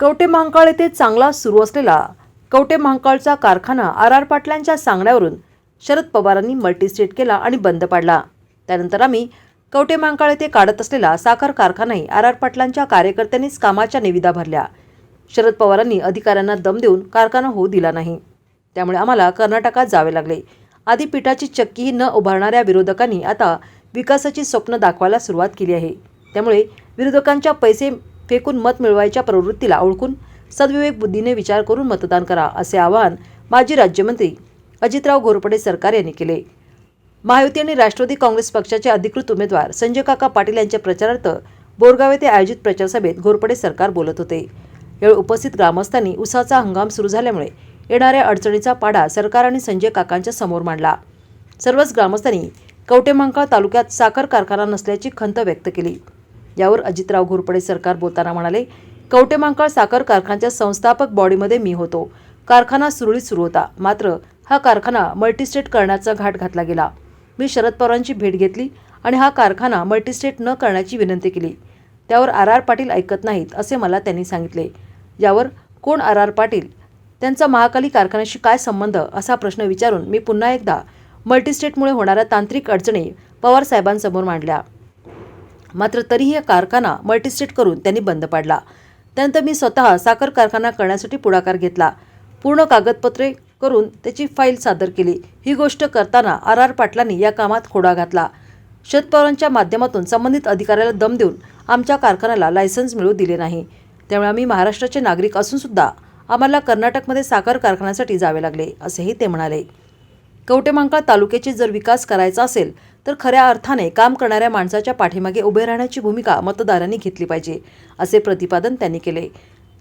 कवटे महांकाळ येथे चांगला सुरू असलेला कवटे महांकाळचा कारखाना आर आर पाटलांच्या सांगण्यावरून शरद पवारांनी मल्टीस्टेट केला आणि बंद पाडला. त्यानंतर आम्ही कवटे महांकाळ येथे काढत असलेला साखर कारखानाही आर आर पाटलांच्या कार्यकर्त्यांनीच कामाच्या निविदा भरल्या. शरद पवारांनी अधिकाऱ्यांना दम देऊन कारखाना होऊ दिला नाही. त्यामुळे आम्हाला कर्नाटकात जावे लागले. आधी पिठाची चक्कीही न उभारणाऱ्या विरोधकांनी आता विकासाची स्वप्न दाखवायला सुरुवात केली आहे. त्यामुळे विरोधकांच्या पैसे फेकून मत मिळवायच्या प्रवृत्तीला ओळखून सद्विवेक बुद्धीने विचार करून मतदान करा असे आवाहन माजी राज्यमंत्री अजितराव घोरपडे सरकार यांनी केले. महायुती आणि राष्ट्रवादी काँग्रेस पक्षाचे अधिकृत उमेदवार संजय काका पाटील यांच्या प्रचारार्थ बोरगाव येथे आयोजित प्रचारसभेत घोरपडे सरकार बोलत होते. यावेळी उपस्थित ग्रामस्थांनी उसाचा हंगाम सुरू झाल्यामुळे येणाऱ्या अडचणीचा पाडा सरकार आणि संजय काकांच्या समोर मांडला. सर्वच ग्रामस्थांनी कवटेमंकाळ तालुक्यात साखर कारखाना नसल्याची खंत व्यक्त केली. यावर अजितराव घोरपडे सरकार बोलताना म्हणाले कवटेमांकाळ साखर कारखान्याच्या संस्थापक बॉडीमध्ये मी होतो. कारखाना सुरळीत सुरू होता. मात्र हा कारखाना मल्टीस्टेट करण्याचा घाट घातला गेला. मी शरद पवारांची भेट घेतली आणि हा कारखाना मल्टीस्टेट न करण्याची विनंती केली. त्यावर आर आर पाटील ऐकत नाहीत असे मला त्यांनी सांगितले. यावर कोण आर आर पाटील? त्यांचा महाकाली कारखान्याशी काय संबंध? असा प्रश्न विचारून मी पुन्हा एकदा मल्टीस्टेटमुळे होणाऱ्या तांत्रिक अडचणी पवार साहेबांसमोर मांडल्या. मात्र तरीही हा कारखाना मल्टीस्टेट करून त्यांनी बंद पाडला. त्यानंतर मी स्वतः साखर कारखाना करण्यासाठी पुढाकार घेतला. पूर्ण कागदपत्रे करून त्याची फाईल सादर केली. ही गोष्ट करताना आर आर पाटलांनी या कामात खोडा घातला. शरद पवारांच्या माध्यमातून संबंधित अधिकाऱ्याला दम देऊन आमच्या कारखान्याला लायसन्स मिळू दिले नाही. त्यामुळे आम्ही महाराष्ट्राचे नागरिक असूनसुद्धा आम्हाला कर्नाटकमध्ये साखर कारखान्यासाठी जावे लागले असेही ते म्हणाले. कवटेमांकाळ तालुक्याची जर विकास करायचा असेल तर खऱ्या अर्थाने काम करणाऱ्या माणसाच्या पाठीमागे उभे राहण्याची भूमिका मतदारांनी घेतली पाहिजे असे प्रतिपादन त्यांनी केले.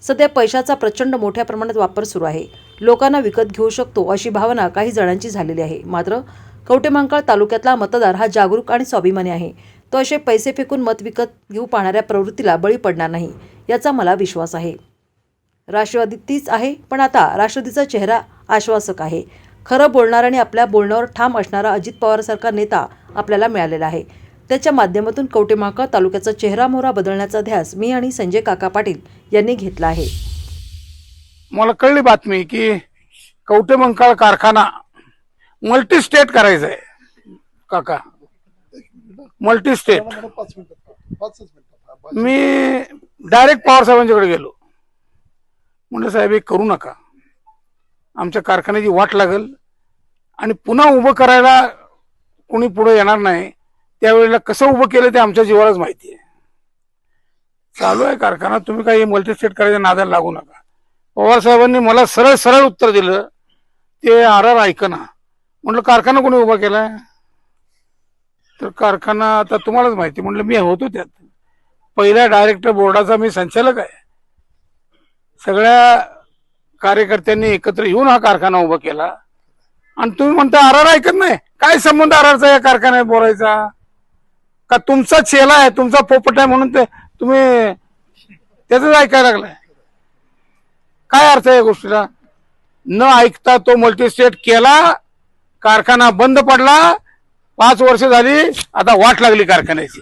सध्या पैशाचा प्रचंड मोठ्या प्रमाणात वापर सुरू आहे. लोकांना विकत घेऊ शकतो अशी भावना काही जणांची झालेली आहे. मात्र कवटेमांकाळ तालुक्यातला मतदार हा जागरूक आणि स्वाभिमानी आहे. तो असे पैसे फेकून मत विकत घेऊ पाहणाऱ्या प्रवृत्तीला बळी पडणार नाही याचा मला विश्वास आहे. राष्ट्रवादी तीच आहे पण आता राष्ट्रवादीचा चेहरा आश्वासक आहे. खरं बोलणारा आणि आपल्या बोलण्यावर ठाम असणारा अजित पवारसारखा नेता आपल्याला मिळालेला आहे. त्याच्या माध्यमातून कवटेमाका तालुक्याचा चेहरा मोहरा बदलण्याचा ध्यास मी आणि संजय काका पाटील यांनी घेतला आहे. मला कळली बातमी की कवटेमंकाळ कारखाना मल्टी स्टेट करायचा आहे काका मल्टी स्टेट मी डायरेक्ट पवार साहेबांच्याकडे गेलो. म्हणजे साहेब हे करू नका. आमच्या कारखान्याची वाट लागल. आणि पुन्हा उभं करायला कोणी पुढे येणार नाही त्यावेळेला कसं उभं केलं ते आमच्या जीवालाच माहिती आहे. चालू आहे कारखाना तुम्ही काही मल्टीस्टेट करायच्या नादाला लागू नका. पवार साहेबांनी मला सरळ सरळ उत्तर दिलं ते आर आर ऐकना. म्हटलं कारखाना कोणी उभा केलाय? तर कारखाना आता तुम्हालाच माहिती म्हटलं मी होतो त्यात. पहिल्या डायरेक्टर बोर्डाचा मी संचालक आहे. सगळ्या कार्यकर्त्यांनी एकत्र येऊन हा कारखाना उभा केला. आणि तुम्ही म्हणता आर आर ऐकत नाही. काय संबंध आर आरचा या कारखान्यात बोलायचा? का तुमचा चेला आहे तुमचा पोपट आहे म्हणून ते तुम्ही त्याच ऐकायला लागलाय. काय अर्थ आहे या गोष्टीला? न ऐकता तो मल्टीस्टेट केला कारखाना बंद पडला पाच वर्ष झाली आता वाट लागली कारखान्याची.